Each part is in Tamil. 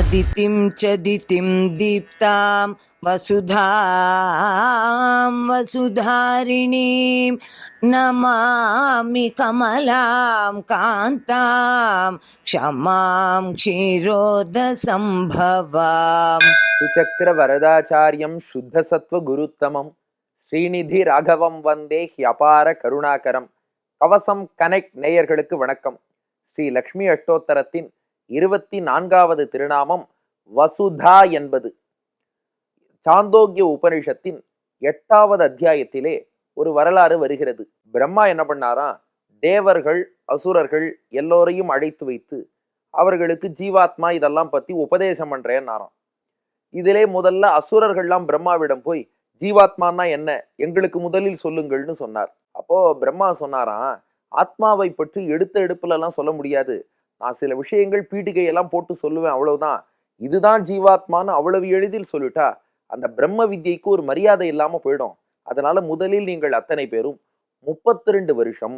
अदितिं च दितिं दीप्तां वसुधां वसुधारिणीं नमामि कमलां कान्तां क्षमां क्षीरोदसम्भवाम् सुचक्रवरदाचार्यं शुद्धसत्त्वगुरुत्तमम् ஸ்ரீநிதி ராகவம் வந்தே ஹியபார கருணாகரம். கவசம் கனெக்ட் நேயர்களுக்கு வணக்கம். ஸ்ரீ லக்ஷ்மி அஷ்டோத்தரத்தின் இருபத்தி நான்காவது திருநாமம் வசுதா என்பது. சாந்தோக்கிய உபனிஷத்தின் எட்டாவது அத்தியாயத்திலே ஒரு வரலாறு வருகிறது. பிரம்மா என்ன பண்ணாராம் தேவர்கள் அசுரர்கள் எல்லோரையும் அழைத்து வைத்து அவர்களுக்கு ஜீவாத்மா இதெல்லாம் பற்றி உபதேசம் பண்ணுறேன்னாராம் இதிலே முதல்ல அசுரர்கள்லாம் பிரம்மாவிடம் போய் ஜீவாத்மான்னா என்ன? எங்களுக்கு முதலில் சொல்லுங்கள்னு சொன்னார். அப்போ பிரம்மா சொன்னாராம் ஆத்மாவை பற்றி எடுத்த எடுப்புலலாம் சொல்ல முடியாது. நான் சில விஷயங்கள் பீடிகையெல்லாம் போட்டு சொல்லுவேன் அவ்வளவுதான். இதுதான் ஜீவாத்மான்னு அவ்வளவு எளிதில் சொல்லிட்டா அந்த பிரம்ம வித்யைக்கு ஒரு மரியாதை இல்லாமல் போயிடும். அதனால முதலில் நீங்கள் அத்தனை பேரும் முப்பத்தி ரெண்டு வருஷம்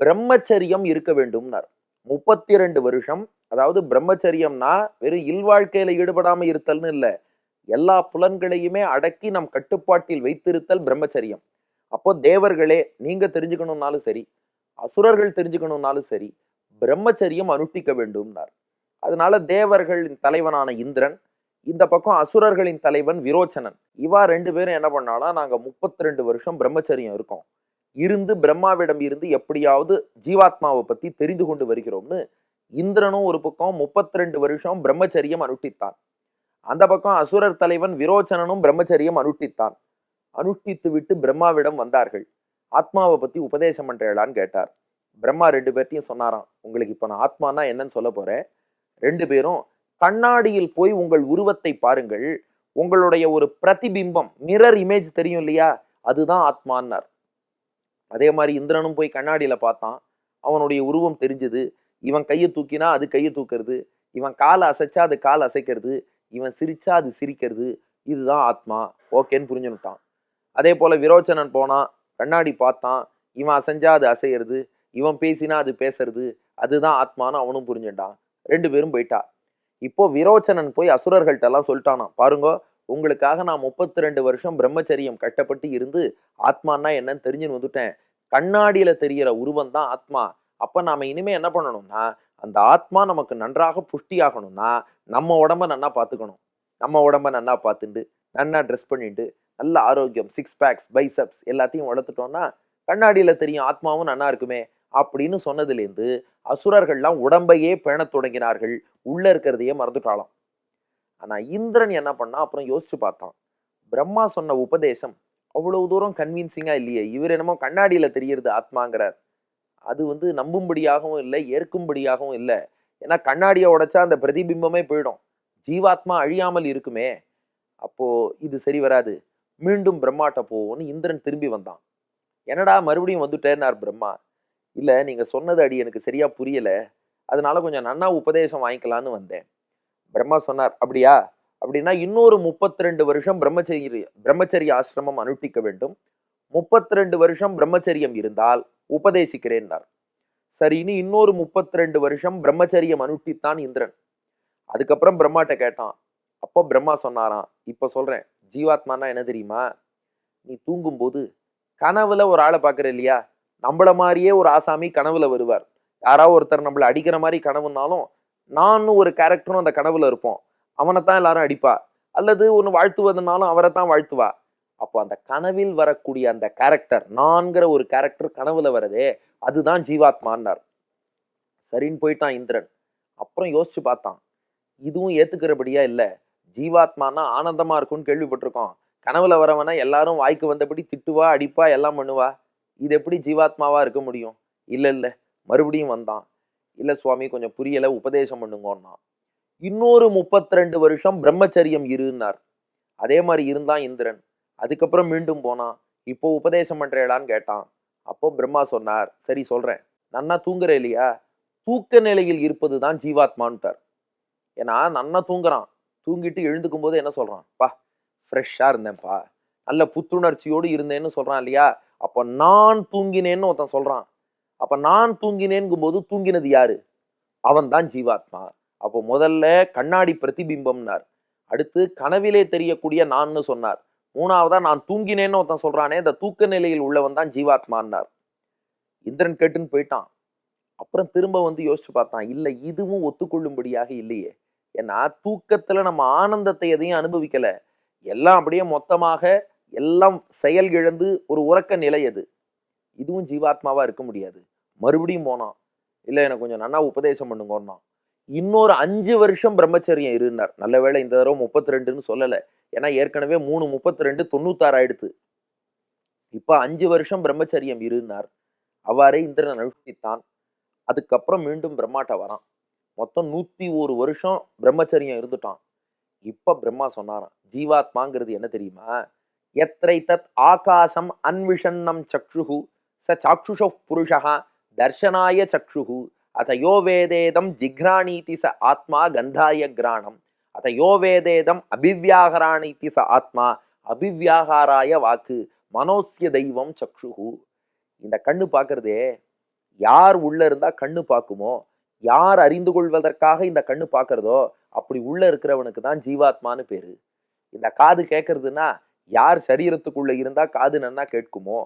பிரம்மச்சரியம் இருக்க வேண்டும்னார். முப்பத்தி ரெண்டு வருஷம் அதாவது பிரம்மச்சரியம்னா வெறும் இல்வாழ்க்கையில ஈடுபடாம இருத்தல்னு இல்லை. எல்லா புலன்களையுமே அடக்கி நம் கட்டுப்பாட்டில் வைத்திருத்தல் பிரம்மச்சரியம். அப்போ தேவர்களே நீங்க தெரிஞ்சுக்கணும்னாலும் சரி அசுரர்கள் தெரிஞ்சுக்கணும்னாலும் சரி பிரம்மச்சரியம் அனுஷ்டிக்க வேண்டும்னார். அதனால தேவர்களின் தலைவனான இந்திரன் இந்த பக்கம் அசுரர்களின் தலைவன் விரோச்சனன். இவா ரெண்டு பேரும் என்ன பண்ணாலும் நாங்க முப்பத்தி ரெண்டு வருஷம் பிரம்மச்சரியம் இருக்கோம். இருந்து பிரம்மாவிடம் இருந்து எப்படியாவது ஜீவாத்மாவை பத்தி தெரிந்து கொண்டு வருகிறோம்னு இந்திரனும் ஒரு பக்கம் முப்பத்தி ரெண்டு வருஷம் பிரம்மச்சரியம் அனுஷ்டித்தான். அந்த பக்கம் அசுரர் தலைவன் விரோச்சனனும் பிரம்மச்சரியம் அனுஷ்டித்தான். அனுஷ்டித்து விட்டு பிரம்மாவிடம் வந்தார்கள். ஆத்மாவை பத்தி உபதேசம் பண்றேளான்னு கேட்டார். பிரம்மா ரெண்டு பேர்த்தையும் சொன்னாராம். உங்களுக்கு இப்போ நான் ஆத்மானா என்னன்னு சொல்ல போறேன். ரெண்டு பேரும் கண்ணாடியில் போய் உங்கள் உருவத்தை பாருங்கள். உங்களுடைய ஒரு பிரதிபிம்பம் மிரர் இமேஜ் தெரியும் இல்லையா? அதுதான் ஆத்மான்னார். அதே மாதிரி இந்திரனும் போய் கண்ணாடியில பார்த்தான். அவனுடைய உருவம் தெரிஞ்சுது. இவன் கையை தூக்கினா அது கையை தூக்குறது. இவன் காலை அசைச்சா அது கால் அசைக்கிறது. இவன் சிரிச்சா அது சிரிக்கிறது இதுதான் ஆத்மா. ஓகேன்னு புரிஞ்சுனுட்டான் அதே போல விரோச்சனன் போனான் கண்ணாடி பார்த்தான் இவன் அசைஞ்சா அது அசையிறது இவன் பேசினா அது பேசுறது அதுதான் ஆத்மான்னு அவனும் புரிஞ்சுட்டான் ரெண்டு பேரும் போயிட்டா. இப்போ விரோச்சனன் போய் அசுரர்கள்ட்ட எல்லாம் சொல்லிட்டானா பாருங்க உங்களுக்காக நான் முப்பத்தி ரெண்டு வருஷம் பிரம்மச்சரியம் கட்டப்பட்டு இருந்து ஆத்மான்னா என்னன்னு தெரிஞ்சுன்னு வந்துட்டேன். கண்ணாடியில தெரிகிற உருவம் தான் ஆத்மா. அப்ப நாம இனிமே என்ன பண்ணணும்னா அந்த ஆத்மா நமக்கு நன்றாக புஷ்டி ஆகணும்னா நம்ம உடம்ப நன்னா பார்த்துக்கணும் நம்ம உடம்ப நன்னா பார்த்துட்டு நன்னா ட்ரெஸ் பண்ணிட்டு நல்ல ஆரோக்கியம் சிக்ஸ் பேக்ஸ் பைசப்ஸ் எல்லாத்தையும் வளர்த்துட்டோம்னா கண்ணாடியில் தெரியும் ஆத்மாவும் நன்னா இருக்குமே அப்படின்னு சொன்னதுலேருந்து அசுரர்கள்லாம் உடம்பையே பேணத் தொடங்கினார்கள். உள்ளே இருக்கிறதையே மறந்துட்டாலாம் ஆனால் இந்திரன் என்ன பண்ணா அப்புறம் யோசிச்சு பார்த்தான். பிரம்மா சொன்ன உபதேசம் அவ்வளவு தூரம் கன்வீன்சிங்காக இல்லையே. இவர் என்னமோ கண்ணாடியில் தெரியறது ஆத்மாங்கிறார். அது வந்து நம்பும்படியாகவும் இல்லை ஏற்கும்படியாகவும் இல்லை. ஏன்னா கண்ணாடியை உடைச்சா அந்த பிரதிபிம்பமே போயிடும். ஜீவாத்மா அழியாமல் இருக்குமே அப்போ இது சரி வராது. மீண்டும் பிரம்மாட்ட போவோம்னு இந்திரன் திரும்பி வந்தான். என்னடா மறுபடியும் வந்துட்டேன்னார் பிரம்மா. இல்லை நீங்கள் சொன்னது அடி எனக்கு சரியா புரியலை. அதனால கொஞ்சம் நன்னா உபதேசம் வாங்கிக்கலான்னு வந்தேன். பிரம்மா சொன்னார் அப்படியா? அப்படின்னா இன்னொரு முப்பத்தி ரெண்டு வருஷம் பிரம்மச்சரிய பிரம்மச்சரிய ஆசிரமம் அனுஷ்டிக்க வேண்டும். முப்பத்தி ரெண்டு வருஷம் பிரம்மச்சரியம் இருந்தால் உபதேசிக்கிறேன்னார். சரின்னு இன்னொரு முப்பத்தி ரெண்டு வருஷம் பிரம்மச்சரியம் அனுட்டித்தான் இந்திரன். அதுக்கப்புறம் பிரம்மாட்ட கேட்டான். அப்போ பிரம்மா சொன்னாராம் இப்போ சொல்றேன் ஜீவாத்மானா என்ன தெரியுமா? நீ தூங்கும்போது கனவுல ஒரு ஆளை பார்க்குற இல்லையா? நம்மள மாதிரியே ஒரு ஆசாமி கனவுல வருவார். யாராவது ஒருத்தர் நம்மளை அடிக்கிற மாதிரி கனவுனாலும் நானும் ஒரு கேரக்டரும் அந்த கனவுல இருப்போம். அவனைத்தான் எல்லாரும் அடிப்பா. அல்லது ஒன்று வாழ்த்துவதுனாலும் அவரை தான் வாழ்த்துவா. அப்போ அந்த கனவில் வரக்கூடிய அந்த கேரக்டர் நான்கிற ஒரு கேரக்டர் கனவுல வரதே அதுதான் ஜீவாத்மான்னார். சரின்னு போயிட்டான் இந்திரன். அப்புறம் யோசிச்சு பார்த்தான். இதுவும் ஏத்துக்கிறபடியா இல்லை. ஜீவாத்மானா ஆனந்தமா இருக்கும்னு கேள்விப்பட்டிருக்கோம். கனவுல வரவனா எல்லாரும் வாய்க்கு வந்தபடி திட்டுவா அடிப்பா எல்லாம் பண்ணுவா. இது எப்படி ஜீவாத்மாவா இருக்க முடியும்? இல்ல இல்ல. மறுபடியும் வந்தான். இல்ல சுவாமி கொஞ்சம் புரியல உபதேசம் பண்ணுங்கன்னா இன்னொரு முப்பத்தி ரெண்டு வருஷம் பிரம்மச்சரியம் இருன்னார். அதே மாதிரி இருந்தான் இந்திரன். அதுக்கப்புறம் மீண்டும் போனான். இப்போ உபதேசம் பண்ணுறேளான்னு கேட்டான். அப்போ பிரம்மா சொன்னார் சரி சொல்கிறேன் நன்னா தூங்குற இல்லையா? தூக்க நிலையில் இருப்பது தான் ஜீவாத்மான்ட்டார். ஏன்னா நன்னா தூங்குறான். தூங்கிட்டு எழுந்துக்கும் போது என்ன சொல்கிறான் பா ஃப்ரெஷ்ஷாக இருந்தேன்ப்பா. நல்ல புத்துணர்ச்சியோடு இருந்தேன்னு சொல்கிறான் இல்லையா? அப்போ நான் தூங்கினேன்னு ஒருத்தன் சொல்கிறான் அப்போ நான் தூங்கினேங்கும் போது தூங்கினது யாரு? அவன் தான் ஜீவாத்மா. அப்போ முதல்ல கண்ணாடி பிரதிபிம்பம்னார். அடுத்து கனவிலே தெரியக்கூடிய நான்னு சொன்னார். மூணாவதா நான் தூங்கினேன்னு ஒருத்தன் சொல்றானே இந்த தூக்க நிலையில் உள்ளவன் தான் ஜீவாத்மான்னார். இந்திரன் கேட்டுன்னு போயிட்டான். அப்புறம் திரும்ப வந்து யோசிச்சு பார்த்தான் இல்லை இதுவும் ஒத்துக்கொள்ளும்படியாக இல்லையே. ஏன்னா தூக்கத்துல நம்ம ஆனந்தத்தை எதையும் அனுபவிக்கல. எல்லாம் அப்படியே மொத்தமாக எல்லாம் செயல் இழந்து ஒரு உறக்க நிலை அது. இதுவும் ஜீவாத்மாவா இருக்க முடியாது. மறுபடியும் போனான். இல்லை எனக்கு கொஞ்சம் நன்னா உபதேசம் பண்ணுங்கன்னா இன்னொரு அஞ்சு வருஷம் பிரம்மச்சரியம் இருந்தார். நல்ல வேளை இந்த தடவை முப்பத்தி ரெண்டுன்னு சொல்லலை. ஏன்னா ஏற்கனவே மூணு முப்பத்தி ரெண்டு தொண்ணூத்தாறு ஆயிடுத்து. இப்போ அஞ்சு வருஷம் பிரம்மச்சரியம் இருந்தார். அவ்வாறே இந்திரன் அனுஷ்டித்தான். அதுக்கப்புறம் மீண்டும் பிரம்மாட்ட வரான். மொத்தம் நூற்றி ஒரு வருஷம் பிரம்மச்சரியம் இருந்துட்டான். இப்போ பிரம்மா சொன்னாராம் ஜீவாத்மாங்கிறது என்ன தெரியுமா? எத்ரை தத் ஆகாசம் அன்விஷன்னம் சக்ஷுகு ச சாக்ஷுஷ புருஷா தர்ஷனாய சக்ஷுகு அத யோ வேதேதம் ஜிக்ராணீதி ச ஆத்மா கந்தாய கிராணம். அத யோவேதேதம் வேதேதம் ச ஆத்மா அபிவியாகாராய வாக்கு மனோஸ்ய தெய்வம் சக்ஷுகு இந்த கண்ணு பார்க்கறதே யார் உள்ள இருந்தா கண்ணு பார்க்குமோ யார் அறிந்து கொள்வதற்காக இந்த கண்ணு பார்க்கறதோ அப்படி உள்ள இருக்கிறவனுக்கு தான் ஜீவாத்மான்னு பேரு. இந்த காது கேட்கறதுன்னா யார் சரீரத்துக்குள்ள இருந்தா காது நன்னா கேட்குமோ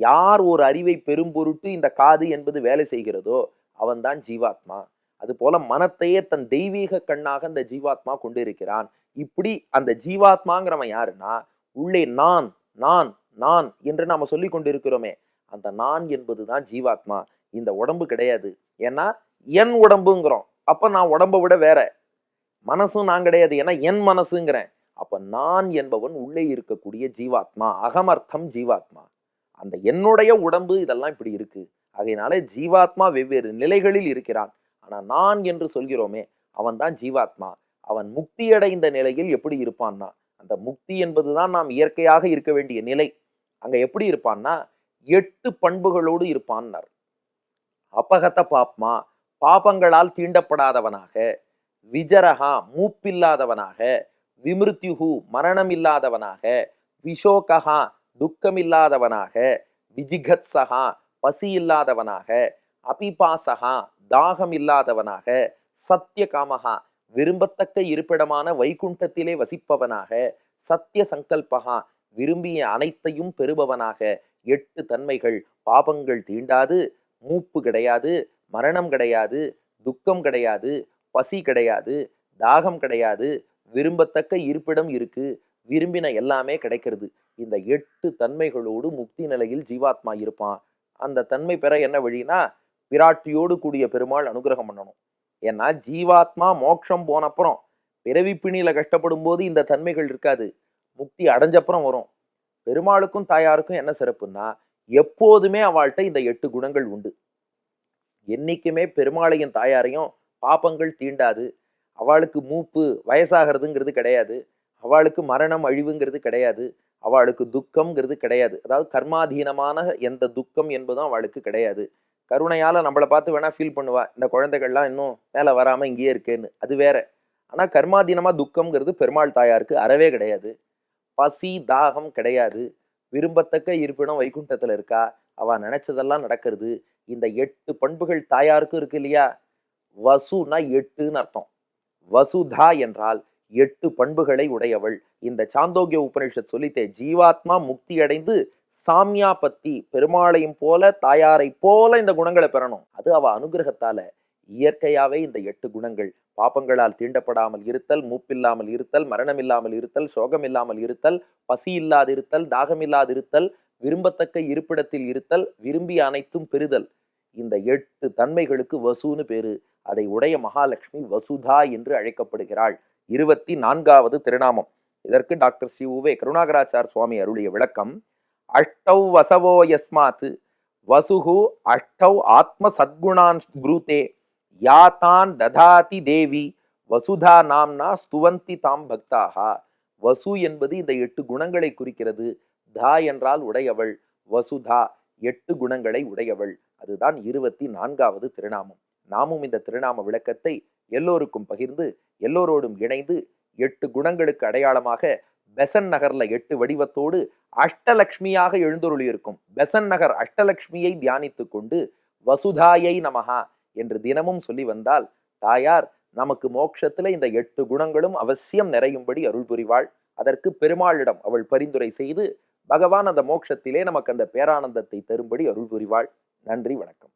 யார் ஒரு அறிவை பெரும் பொருட்டு இந்த காது என்பது வேலை செய்கிறதோ அவன்தான் ஜீவாத்மா. அதுபோல மனத்தையே தன் தெய்வீக கண்ணாக அந்த ஜீவாத்மா கொண்டிருக்கிறான். இப்படி அந்த ஜீவாத்மாங்கிறவன் யாருன்னா உள்ளே நான் நான் நான் என்று நாம சொல்லி கொண்டிருக்கிறோமே அந்த நான் என்பதுதான் ஜீவாத்மா. இந்த உடம்பு கிடையாது. ஏன்னா என் உடம்புங்கிறோம். அப்ப நான் உடம்பை விட வேற. மனசும் நான் கிடையாது. ஏன்னா என் மனசுங்கிறேன். அப்ப நான் என்பவன் உள்ளே இருக்கக்கூடிய ஜீவாத்மா. அகமர்த்தம் ஜீவாத்மா. அந்த என்னுடைய உடம்பு இதெல்லாம் இப்படி இருக்கு. அதனால ஜீவாத்மா வெவ்வேறு நிலைகளில் இருக்கிறான். ஆனால் நான் என்று சொல்கிறோமே அவன்தான் ஜீவாத்மா. அவன் முக்தியடைந்த நிலையில் எப்படி இருப்பான்னா அந்த முக்தி என்பதுதான் நாம் இயற்கையாக இருக்க வேண்டிய நிலை. அங்கே எப்படி இருப்பான்னா எட்டு பண்புகளோடு இருப்பான்னார் அபகத பாப்மா பாபங்களால் தீண்டப்படாதவனாக விஜரஹா மூப்பில்லாதவனாக விமிருத்யுகு மரணம் இல்லாதவனாக விஷோகா துக்கமில்லாதவனாக விஜிகத்சகா பசி இல்லாதவனாக அபிபாசகா தாகம் இல்லாதவனாக சத்தியகாமகா விரும்பத்தக்க இருப்பிடமான வைகுண்டத்திலே வசிப்பவனாக சத்திய சங்கல்பகா விரும்பிய அனைத்தையும் பெறுபவனாக எட்டு தன்மைகள் பாபங்கள் தீண்டாது மூப்பு கிடையாது மரணம் கிடையாது துக்கம் கிடையாது பசி கிடையாது தாகம் கிடையாது விரும்பத்தக்க இருப்பிடம் இருக்கு விரும்பின எல்லாமே கிடைக்கிறது. இந்த எட்டு தன்மைகளோடு முக்தி நிலையில் ஜீவாத்மா இருப்பான். அந்த தன்மை பெற என்ன வழினா பிராட்டியோடு கூடிய பெருமாள் அனுகிரகம் பண்ணணும். ஏன்னா ஜீவாத்மா மோட்சம் போனப்புறம் பிறவி பிணியில கஷ்டப்படும் போது இந்த தன்மைகள் இருக்காது. முக்தி அடைஞ்சப்புறம் வரும். பெருமாளுக்கும் தாயாருக்கும் என்ன சிறப்புன்னா எப்போதுமே அவள்கிட்ட இந்த எட்டு குணங்கள் உண்டு. என்னைக்குமே பெருமாளையும் தாயாரையும் பாப்பங்கள் தீண்டாது. அவளுக்கு மூப்பு வயசாகிறதுங்கிறது கிடையாது. அவளுக்கு மரணம் அழிவுங்கிறது கிடையாது. அவளுக்கு துக்கம்ங்கிறது கிடையாது. அதாவது கர்மாதீனமான எந்த துக்கம் என்பதும் அவளுக்கு கிடையாது. கருணையால் நம்மளை பார்த்து வேணால் ஃபீல் பண்ணுவா. இந்த குழந்தைகள்லாம் இன்னும் மேலே வராமல் இங்கேயே இருக்கேன்னு. அது வேற. ஆனால் கர்மாதீனமாக துக்கம்ங்கிறது பெருமாள் தாயாருக்கு அறவே கிடையாது. பசி தாகம் கிடையாது. விரும்பத்தக்க இருப்பிடம் வைகுண்டத்தில் இருக்கா? அவள் நினச்சதெல்லாம் நடக்கிறது. இந்த எட்டு பண்புகள் தாயாருக்கும் இருக்கு இல்லையா? வசுனா எட்டுன்னு அர்த்தம். வசுதா என்றால் எட்டு பண்புகளை உடையவள். இந்த சாந்தோக்கிய உபனிஷத் சொல்லித்தே ஜீவாத்மா முக்தி அடைந்து சாமியாபத்தி பெருமாளையும் போல தாயாரை போல இந்த குணங்களை பெறணும். அது அவ அனுகிரகத்தால இயற்கையாவே இந்த எட்டு குணங்கள் பாப்பங்களால் தீண்டப்படாமல் இருத்தல் மூப்பில்லாமல் இருத்தல் மரணம் இல்லாமல் இருத்தல் சோகம் இல்லாமல் இருத்தல் பசி இல்லாதிருத்தல் தாகம் இல்லாதிருத்தல் விரும்பத்தக்க இருப்பிடத்தில் இருத்தல் விரும்பிய அனைத்தும் பெறுதல். இந்த எட்டு தன்மைகளுக்கு வசுன்னு பேரு. அதை உடைய மகாலட்சுமி வசுதா என்று அழைக்கப்படுகிறாள். இருபத்தி நான்காவது திருநாமம். இதற்கு டாக்டர் ஸ்ரீ உவே கருணாகராச்சார் சுவாமி அருளிய விளக்கம் அஷ்டௌ வசவோ யஸ்மாத். வசுகு அஷ்டௌ ஆத்ம சத்குணான் ப்ரூதே யாதான் ததாதி தேவி. வசுதா நாம்னா ஸ்துவந்தி தாம் பக்தாகா வசு என்பது இந்த எட்டு குணங்களை குறிக்கிறது. தா என்றால் உடையவள். வசுதா எட்டு குணங்களை உடையவள். அதுதான் இருபத்தி நான்காவது திருநாமம். நாமும் இந்த திருநாம விளக்கத்தை எல்லோருக்கும் பகிர்ந்து எல்லோரோடும் இணைந்து எட்டு குணங்களுக்கு அடையாளமாக பெசன் நகர்ல எட்டு வடிவத்தோடு அஷ்டலக்ஷ்மியாக எழுந்தருளி இருக்கும் பெசன் நகர் அஷ்டலக்ஷ்மியை தியானித்து கொண்டு வசுதாயை நமஹா என்று தினமும் சொல்லி வந்தால் தாயார் நமக்கு மோட்சத்துல இந்த எட்டு குணங்களும் அவசியம் நிறையும்படி அருள் புரிவாள். அதற்கு பெருமாளிடம் அவள் பரிந்துரை செய்து பகவான் அந்த மோட்சத்திலே நமக்கு அந்த பேரானந்தத்தை தரும்படி அருள் புரிவாள். நன்றி வணக்கம்.